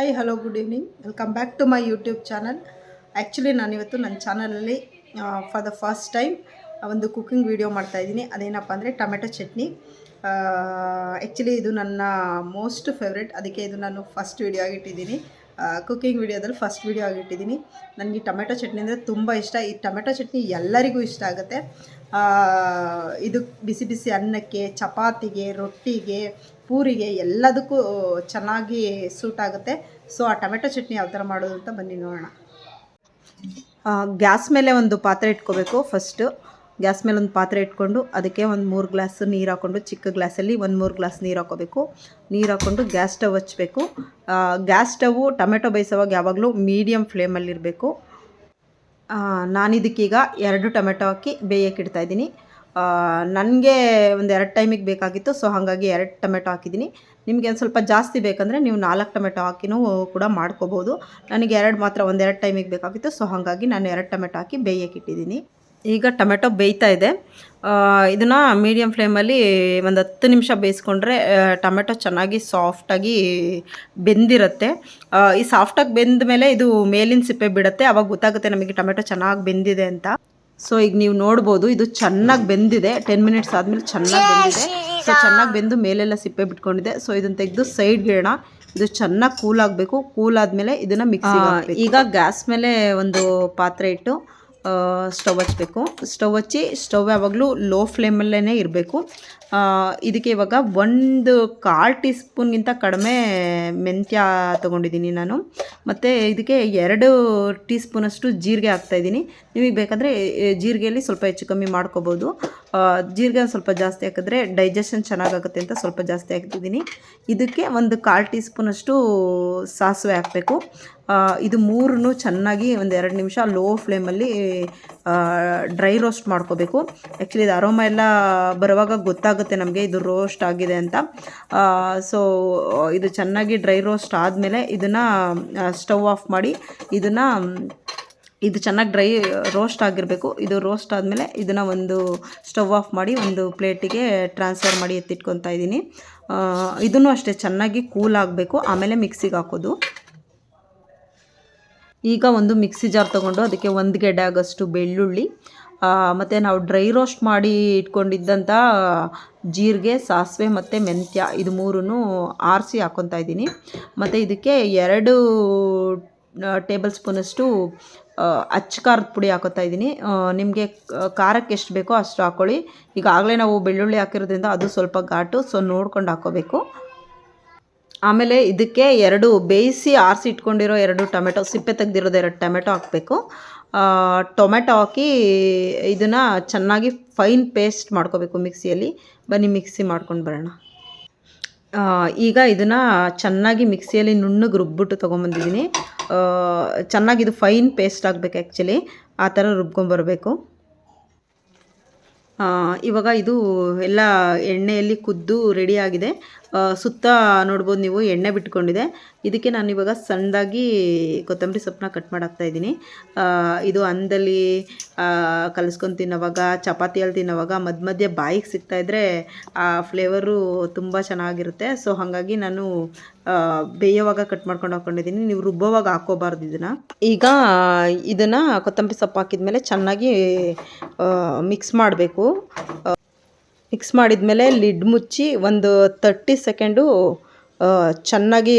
Hi hello good evening welcome back to my YouTube channel actually ನಾನಿವತ್ತು ನನ್ನ ಚಾನಲಲ್ಲಿ for the first time ಒಂದು cooking video ಮಾಡ್ತಾಯಿದ್ದೀನಿ ಅದೇನಪ್ಪ ಅಂದರೆ ಟೊಮೆಟೊ ಚಟ್ನಿ. ಆ್ಯಕ್ಚುಲಿ ಇದು ನನ್ನ ಮೋಸ್ಟ್ ಫೇವ್ರೆಟ್ ಅದಕ್ಕೆ ಇದು ನಾನು ಫಸ್ಟ್ ವಿಡಿಯೋ ಆಗಿಟ್ಟಿದ್ದೀನಿ. ಕುಕ್ಕಿಂಗ್ ವೀಡಿಯೋದಲ್ಲಿ ಫಸ್ಟ್ ವಿಡಿಯೋ ಆಗಿಟ್ಟಿದ್ದೀನಿ. ನನಗೆ ಟೊಮೆಟೊ ಚಟ್ನಿ ಅಂದರೆ ತುಂಬ ಇಷ್ಟ. ಈ ಟೊಮೆಟೊ ಚಟ್ನಿ ಎಲ್ಲರಿಗೂ ಇಷ್ಟ ಆಗುತ್ತೆ. ಇದು ಬಿಸಿ ಬಿಸಿ ಅನ್ನಕ್ಕೆ, ಚಪಾತಿಗೆ, ರೊಟ್ಟಿಗೆ, ಪೂರಿಗೆ ಎಲ್ಲದಕ್ಕೂ ಚೆನ್ನಾಗಿ ಸೂಟ್ ಆಗುತ್ತೆ. ಸೊ ಆ ಟೊಮೆಟೊ ಚಟ್ನಿ ಯಾವ ಥರ ಮಾಡೋದು ಅಂತ ಬನ್ನಿ ನೋಡೋಣ. ಗ್ಯಾಸ್ ಮೇಲೆ ಒಂದು ಪಾತ್ರೆ ಇಟ್ಕೋಬೇಕು ಫಸ್ಟು ಗ್ಯಾಸ್ ಮೇಲೆ ಒಂದು ಪಾತ್ರೆ ಇಟ್ಕೊಂಡು ಅದಕ್ಕೆ ಒಂದು ಮೂರು ಗ್ಲಾಸ್ ನೀರು ಹಾಕ್ಕೊಂಡು ಚಿಕ್ಕ ಗ್ಲಾಸಲ್ಲಿ ಒಂದು ಮೂರು ಗ್ಲಾಸ್ ನೀರು ಹಾಕೋಬೇಕು ನೀರು ಹಾಕ್ಕೊಂಡು ಗ್ಯಾಸ್ ಸ್ಟವ್ ಹಚ್ಚಬೇಕು ಗ್ಯಾಸ್ ಸ್ಟವು ಟೊಮೆಟೊ ಬೇಯಿಸೋವಾಗ ಯಾವಾಗಲೂ ಮೀಡಿಯಮ್ ಫ್ಲೇಮಲ್ಲಿರಬೇಕು ನಾನಿದಕ್ಕೀಗ ಎರಡು ಟೊಮೆಟೊ ಹಾಕಿ ಇಡ್ತಾ ಇದ್ದೀನಿ. ನನಗೆ ಒಂದು ಎರಡು ಟೈಮಿಗೆ ಬೇಕಾಗಿತ್ತು, ಸೊ ಹಾಗಾಗಿ ಎರಡು ಟೊಮೆಟೊ ಹಾಕಿದ್ದೀನಿ. ನಿಮಗೆ ಒಂದು ಸ್ವಲ್ಪ ಜಾಸ್ತಿ ಬೇಕಂದರೆ ನೀವು ನಾಲ್ಕು ಟೊಮೆಟೊ ಹಾಕಿನೂ ಕೂಡ ಮಾಡ್ಕೋಬೋದು. ನನಗೆ ಎರಡು ಮಾತ್ರ ಒಂದೆರಡು ಟೈಮಿಗೆ ಬೇಕಾಗಿತ್ತು, ಸೊ ಹಾಗಾಗಿ ನಾನು ಎರಡು ಟೊಮೆಟೊ ಹಾಕಿ ಬೇಯಕ್ಕೆ ಇಟ್ಟಿದ್ದೀನಿ. ಈಗ ಟೊಮೆಟೊ ಬೇಯ್ತಾ ಇದೆ. ಇದನ್ನು ಮೀಡಿಯಮ್ ಫ್ಲೇಮಲ್ಲಿ ಒಂದು ಹತ್ತು ನಿಮಿಷ ಬೇಯಿಸ್ಕೊಂಡ್ರೆ ಟೊಮೆಟೊ ಚೆನ್ನಾಗಿ ಸಾಫ್ಟಾಗಿ ಬೆಂದಿರುತ್ತೆ. ಈ ಸಾಫ್ಟಾಗಿ ಬೆಂದ ಮೇಲೆ ಇದು ಮೇಲಿನ ಸಿಪ್ಪೆ ಬಿಡುತ್ತೆ. ಅವಾಗ ಗೊತ್ತಾಗುತ್ತೆ ನಮಗೆ ಟೊಮೆಟೊ ಚೆನ್ನಾಗಿ ಬೆಂದಿದೆ ಅಂತ. ಸೊ ಈಗ ನೀವು ನೋಡ್ಬೋದು, ಇದು ಚೆನ್ನಾಗಿ ಬೆಂದಿದೆ. ಟೆನ್ ಮಿನಿಟ್ಸ್ ಆದಮೇಲೆ ಚೆನ್ನಾಗಿ ಬೆಂದಿದೆ. ಸೊ ಚೆನ್ನಾಗಿ ಬೆಂದು ಮೇಲೆಲ್ಲ ಸಿಪ್ಪೆ ಬಿಟ್ಕೊಂಡಿದೆ. ಸೊ ಇದನ್ನು ತೆಗೆದು ಸೈಡ್ಗೆ ಇಡೋಣ. ಇದು ಚೆನ್ನಾಗಿ ಕೂಲ್ ಆಗಬೇಕು. ಕೂಲ್ ಆದಮೇಲೆ ಇದನ್ನು ಮಿಕ್ಸಿ ಈಗ ಗ್ಯಾಸ್ ಮೇಲೆ ಒಂದು ಪಾತ್ರೆ ಇಟ್ಟು ಸ್ಟವ್ ಹಚ್ಚಬೇಕು ಸ್ಟವ್ ಹಚ್ಚಿ ಸ್ಟವ್ ಯಾವಾಗಲೂ ಲೋ ಫ್ಲೇಮಲ್ಲೇ ಇರಬೇಕು. ಇದಕ್ಕೆ ಇವಾಗ ಒಂದು ಕಾಲು ಟೀ ಸ್ಪೂನ್ಗಿಂತ ಕಡಿಮೆ ಮೆಂತ್ಯ ತೊಗೊಂಡಿದ್ದೀನಿ ನಾನು. ಮತ್ತು ಇದಕ್ಕೆ ಎರಡು ಟೀ ಸ್ಪೂನಷ್ಟು ಜೀರಿಗೆ ಹಾಕ್ತಾಯಿದ್ದೀನಿ. ನಿಮಗೆ ಬೇಕಾದರೆ ಜೀರಿಗೆಯಲ್ಲಿ ಸ್ವಲ್ಪ ಹೆಚ್ಚು ಕಮ್ಮಿ ಮಾಡ್ಕೋಬೋದು. ಜೀರಿಗೆ ಸ್ವಲ್ಪ ಜಾಸ್ತಿ ಹಾಕಿದ್ರೆ ಡೈಜೆಷನ್ ಚೆನ್ನಾಗಾಗುತ್ತೆ ಅಂತ ಸ್ವಲ್ಪ ಜಾಸ್ತಿ ಹಾಕ್ತಿದ್ದೀನಿ. ಇದಕ್ಕೆ ಒಂದು ಕಾಲು ಟೀ ಸ್ಪೂನಷ್ಟು ಸಾಸಿವೆ ಹಾಕಬೇಕು. ಇದು ಮೂರನ್ನು ಚೆನ್ನಾಗಿ ಒಂದು ಎರಡು ನಿಮಿಷ ಲೋ ಫ್ಲೇಮಲ್ಲಿ ಡ್ರೈ ರೋಸ್ಟ್ ಮಾಡ್ಕೋಬೇಕು. ಆ್ಯಕ್ಚುಲಿ ಇದು ಅರೋಮ ಎಲ್ಲ ಬರುವಾಗ ಗೊತ್ತಾಗುತ್ತೆ ನಮಗೆ ಇದು ರೋಸ್ಟ್ ಆಗಿದೆ ಅಂತ. ಸೊ ಇದು ಚೆನ್ನಾಗಿ ಡ್ರೈ ರೋಸ್ಟ್ ಆದಮೇಲೆ ಇದನ್ನು ಸ್ಟವ್ ಆಫ್ ಮಾಡಿ ಇದನ್ನು, ಇದು ಚೆನ್ನಾಗಿ ಡ್ರೈ ರೋಸ್ಟ್ ಆಗಿರಬೇಕು. ಇದು ರೋಸ್ಟ್ ಆದಮೇಲೆ ಇದನ್ನು ಒಂದು ಸ್ಟವ್ ಆಫ್ ಮಾಡಿ ಒಂದು ಪ್ಲೇಟಿಗೆ ಟ್ರಾನ್ಸ್ಫರ್ ಮಾಡಿ ಎತ್ತಿಟ್ಕೊತಾ ಇದ್ದೀನಿ. ಇದನ್ನು ಅಷ್ಟೇ ಚೆನ್ನಾಗಿ ಕೂಲ್ ಆಗಬೇಕು. ಆಮೇಲೆ ಮಿಕ್ಸಿಗೆ ಹಾಕೋದು. ಈಗ ಒಂದು ಮಿಕ್ಸಿ ಜಾರ್ ತೊಗೊಂಡು ಅದಕ್ಕೆ ಒಂದು ಗೆಡ್ಡೆ ಆಗೋಷ್ಟು ಬೆಳ್ಳುಳ್ಳಿ ಮತ್ತು ನಾವು ಡ್ರೈ ರೋಸ್ಟ್ ಮಾಡಿ ಇಟ್ಕೊಂಡಿದ್ದಂಥ ಜೀರಿಗೆ, ಸಾಸಿವೆ ಮತ್ತು ಮೆಂತ್ಯ ಇದು ಮೂರನ್ನು ಆರಿಸಿ ಹಾಕ್ಕೊತಾ ಇದ್ದೀನಿ. ಮತ್ತು ಇದಕ್ಕೆ ಎರಡು ಟೇಬಲ್ ಸ್ಪೂನಷ್ಟು ಅಚ್ಚ ಖಾರದ ಪುಡಿ ಹಾಕೋತಾ ಇದ್ದೀನಿ. ನಿಮಗೆ ಖಾರಕ್ಕೆ ಎಷ್ಟು ಬೇಕೋ ಅಷ್ಟು ಹಾಕ್ಕೊಳ್ಳಿ ಈಗಾಗಲೇ ನಾವು ಬೆಳ್ಳುಳ್ಳಿ ಹಾಕಿರೋದ್ರಿಂದ ಅದು ಸ್ವಲ್ಪ ಘಾಟು, ಸೊ ನೋಡ್ಕೊಂಡು ಹಾಕ್ಕೋಬೇಕು ಆಮೇಲೆ ಇದಕ್ಕೆ ಎರಡು ಬೇಯಿಸಿ ಆರಿಸಿ ಇಟ್ಕೊಂಡಿರೋ ಎರಡು ಟೊಮೆಟೊ, ಸಿಪ್ಪೆ ತೆಗೆದಿರೋದು ಎರಡು ಟೊಮೆಟೊ ಹಾಕಬೇಕು. ಟೊಮೆಟೊ ಹಾಕಿ ಇದನ್ನು ಚೆನ್ನಾಗಿ ಫೈನ್ ಪೇಸ್ಟ್ ಮಾಡ್ಕೋಬೇಕು ಮಿಕ್ಸಿಯಲ್ಲಿ. ಬನ್ನಿ, ಮಿಕ್ಸಿ ಮಾಡ್ಕೊಂಡು ಬರೋಣ. ಈಗ ಇದನ್ನು ಚೆನ್ನಾಗಿ ಮಿಕ್ಸಿಯಲ್ಲಿ ನುಣ್ಣಗೆ ರುಬ್ಬಿಟ್ಟು ತೊಗೊಂಬಂದಿದ್ದೀನಿ. ಚೆನ್ನಾಗಿ ಇದು ಫೈನ್ ಪೇಸ್ಟ್ ಆಗಬೇಕು ಆ್ಯಕ್ಚುಲಿ ಆ ಥರ ರುಬ್ಕೊಂಬರಬೇಕು ಇವಾಗ ಇದು ಎಲ್ಲ ಎಣ್ಣೆಯಲ್ಲಿ ಕುದ್ದು ರೆಡಿಯಾಗಿದೆ ಸುತ್ತ ನೋಡ್ಬೋದು ನೀವು ಎಣ್ಣೆ ಬಿಟ್ಕೊಂಡಿದೆ. ಇದಕ್ಕೆ ನಾನು ಇವಾಗ ಸಣ್ಣದಾಗಿ ಕೊತ್ತಂಬರಿ ಸೊಪ್ಪನ್ನ ಕಟ್ ಮಾಡಾಕ್ತಾ ಇದ್ದೀನಿ. ಇದು ಅನ್ನದಲ್ಲಿ ಕಲಿಸ್ಕೊಂಡು ತಿನ್ನೋವಾಗ ಚಪಾತಿಯಲ್ಲಿ ತಿನ್ನೋವಾಗ ಮಧ್ಯ ಮಧ್ಯೆ ಬಾಯಿಗೆ ಸಿಗ್ತಾ ಇದ್ದರೆ ಆ ಫ್ಲೇವರು ತುಂಬ ಚೆನ್ನಾಗಿರುತ್ತೆ. ಸೊ, ಹಾಗಾಗಿ ನಾನು ಬೇಯೋವಾಗ ಕಟ್ ಮಾಡ್ಕೊಂಡು ಹಾಕ್ಕೊಂಡಿದ್ದೀನಿ ನೀವು ರುಬ್ಬೋವಾಗ ಹಾಕೋಬಾರ್ದು ಇದನ್ನು. ಈಗ ಇದನ್ನು ಕೊತ್ತಂಬರಿ ಸೊಪ್ಪು ಹಾಕಿದ್ಮೇಲೆ ಚೆನ್ನಾಗಿ ಮಿಕ್ಸ್ ಮಾಡಬೇಕು. ಮಿಕ್ಸ್ ಮಾಡಿದ್ಮೇಲೆ ಲಿಡ್ ಮುಚ್ಚಿ ಒಂದು ತರ್ಟಿ ಸೆಕೆಂಡು ಚೆನ್ನಾಗಿ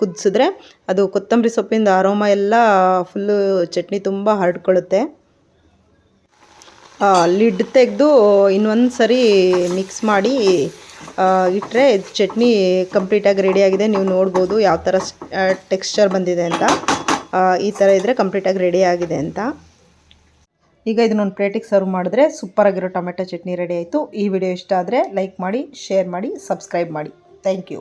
ಕುದಿಸಿದ್ರೆ ಅದು ಕೊತ್ತಂಬರಿ ಸೊಪ್ಪಿಂದ ಆರೋಮ ಎಲ್ಲ ಫುಲ್ಲು ಚಟ್ನಿ ತುಂಬ ಹರಡ್ಕೊಳ್ಳುತ್ತೆ. ಲಿಡ್ ತೆಗೆದು ಇನ್ನೊಂದು ಸರಿ ಮಿಕ್ಸ್ ಮಾಡಿ ಇಟ್ಟರೆ ಚಟ್ನಿ ಕಂಪ್ಲೀಟಾಗಿ ರೆಡಿಯಾಗಿದೆ ನೀವು ನೋಡ್ಬೋದು ಯಾವ ಥರ ಟೆಕ್ಸ್ಚರ್ ಬಂದಿದೆ ಅಂತ. ಈ ಥರ ಇದ್ದರೆ ಕಂಪ್ಲೀಟಾಗಿ ರೆಡಿಯಾಗಿದೆ ಅಂತ. ಈಗ ಇದನ್ನೊಂದು ಪ್ಲೇಟಿಗೆ ಸರ್ವ್ ಮಾಡಿದ್ರೆ ಸೂಪರಾಗಿರೋ ಟೊಮೆಟೊ ಚಟ್ನಿ ರೆಡಿ ಆಯಿತು. ಈ ವಿಡಿಯೋ ಇಷ್ಟ ಆದರೆ ಲೈಕ್ ಮಾಡಿ ಶೇರ್ ಮಾಡಿ ಸಬ್ಸ್ಕ್ರೈಬ್ ಮಾಡಿ. Thank you